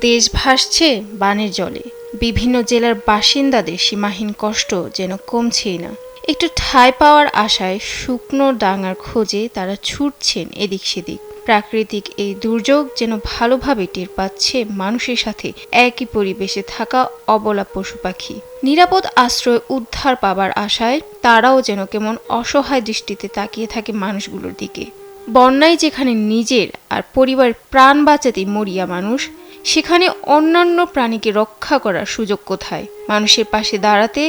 দেশ ভাসছে বানের জলে। বিভিন্ন জেলার বাসিন্দাদের সীমাহীন কষ্ট যেন কমছেই না। একটু ঠাঁই পাওয়ার আশায় শুকনো ডাঙার খোঁজে তারা ছুটছেন এদিক সেদিক। প্রাকৃতিক এই দুর্যোগ যেন ভালোভাবে টের পাচ্ছে মানুষের সাথে একই পরিবেশে থাকা অবলা পশু পাখি। নিরাপদ আশ্রয় উদ্ধার পাবার আশায় তারাও যেন কেমন অসহায় দৃষ্টিতে তাকিয়ে থাকে মানুষগুলোর দিকে। বন্যায় যেখানে নিজের আর পরিবারের প্রাণ বাঁচাতে মরিয়া মানুষ সেখানে অন্যান্য প্রাণীকে রক্ষা করার সুযোগ কোথায়? মানুষের পাশে দাঁড়াতে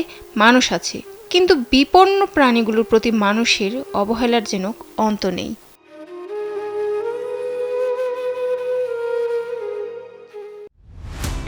মানুষ আছে, কিন্তু বিপন্ন প্রাণীগুলোর প্রতি মানুষের অবহেলার যেন অন্ত নেই।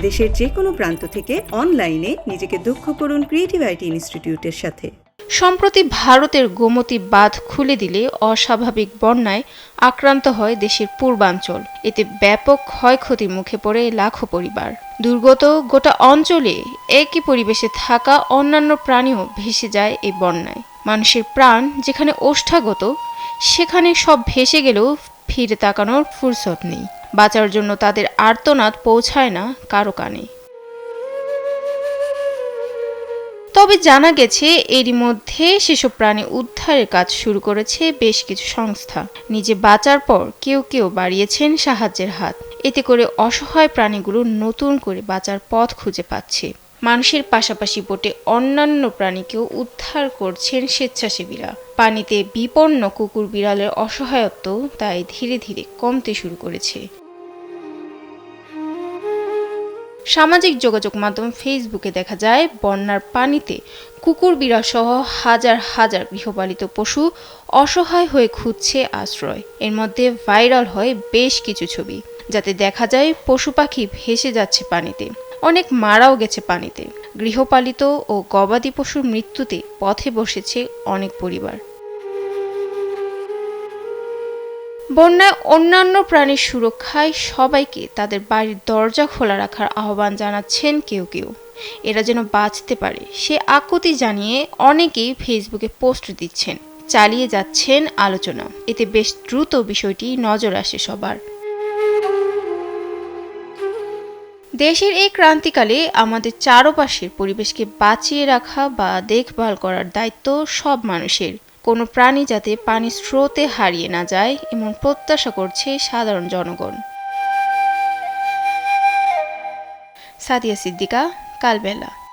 দেশের যে কোনো প্রান্ত থেকে অনলাইনে নিজেকে দক্ষ করুন ক্রিয়েটিভ আইটি ইনস্টিটিউটের সাথে। সম্প্রতি ভারতের গোমতী বাঁধ খুলে দিলে অস্বাভাবিক বন্যায় আক্রান্ত হয় দেশের পূর্বাঞ্চল। এতে ব্যাপক ক্ষয়ক্ষতির মুখে পড়ে লাখো পরিবার। দুর্গত গোটা অঞ্চলে একই পরিবেশে থাকা অন্যান্য প্রাণীও ভেসে যায় এই বন্যায়। মানুষের প্রাণ যেখানে ওষ্ঠাগত, সেখানে সব ভেসে গেলেও ফিরে তাকানোর ফুরসত নেই। বাঁচার জন্য তাদের আর্তনাদ পৌঁছায় না কারও কানে। তবে জানা গেছে, এরই মধ্যে সেসব প্রাণী উদ্ধারের কাজ শুরু করেছে বেশ কিছু সংস্থা। নিজে বাঁচার পর কেউ কেউ বাড়িয়েছেন সাহায্যের হাত। এতে করে অসহায় প্রাণীগুলো নতুন করে বাঁচার পথ খুঁজে পাচ্ছে। মানুষের পাশাপাশি বোটে অন্যান্য প্রাণীকেও উদ্ধার করছেন স্বেচ্ছাসেবীরা। পানিতে বিপন্ন কুকুর বিড়ালের অসহায়ত্ব তাই ধীরে ধীরে কমতে শুরু করেছে। সামাজিক যোগাযোগ মাধ্যম ফেসবুকে দেখা যায়, বন্যার পানিতে কুকুর বিড়াল সহ হাজার হাজার গৃহপালিত পশু অসহায় হয়ে খুঁজছে আশ্রয়। এর মধ্যে ভাইরাল হয় বেশ কিছু ছবি, যাতে দেখা যায় পশু পাখি ভেসে যাচ্ছে পানিতে। অনেক মারাও গেছে পানিতে। গৃহপালিত ও গবাদি পশুর মৃত্যুতে পথে বসেছে অনেক পরিবার। বন্যায় অন্যান্য প্রাণীর সুরক্ষায় সবাইকে তাদের বাড়ির দরজা খোলা রাখার আহ্বান জানাচ্ছেন কেউ কেউ। এরা যেন বাঁচতে পারে, সে আকুতি জানিয়ে অনেকেই ফেসবুকে পোস্ট দিচ্ছেন। চালিয়ে যাচ্ছেন আলোচনা। এতে বেশ দ্রুত বিষয়টি নজর আসে সবার। দেশের এই ক্রান্তিকালে আমাদের চারপাশের পরিবেশকে বাঁচিয়ে রাখা বা দেখভাল করার দায়িত্ব সব মানুষের। কোনো প্রাণী যাতে পানি স্রোতে হারিয়ে না যায় এমন প্রত্যাশা করছে সাধারণ জনগণ। সাদিয়া সিদ্দিকা, কালবেলা।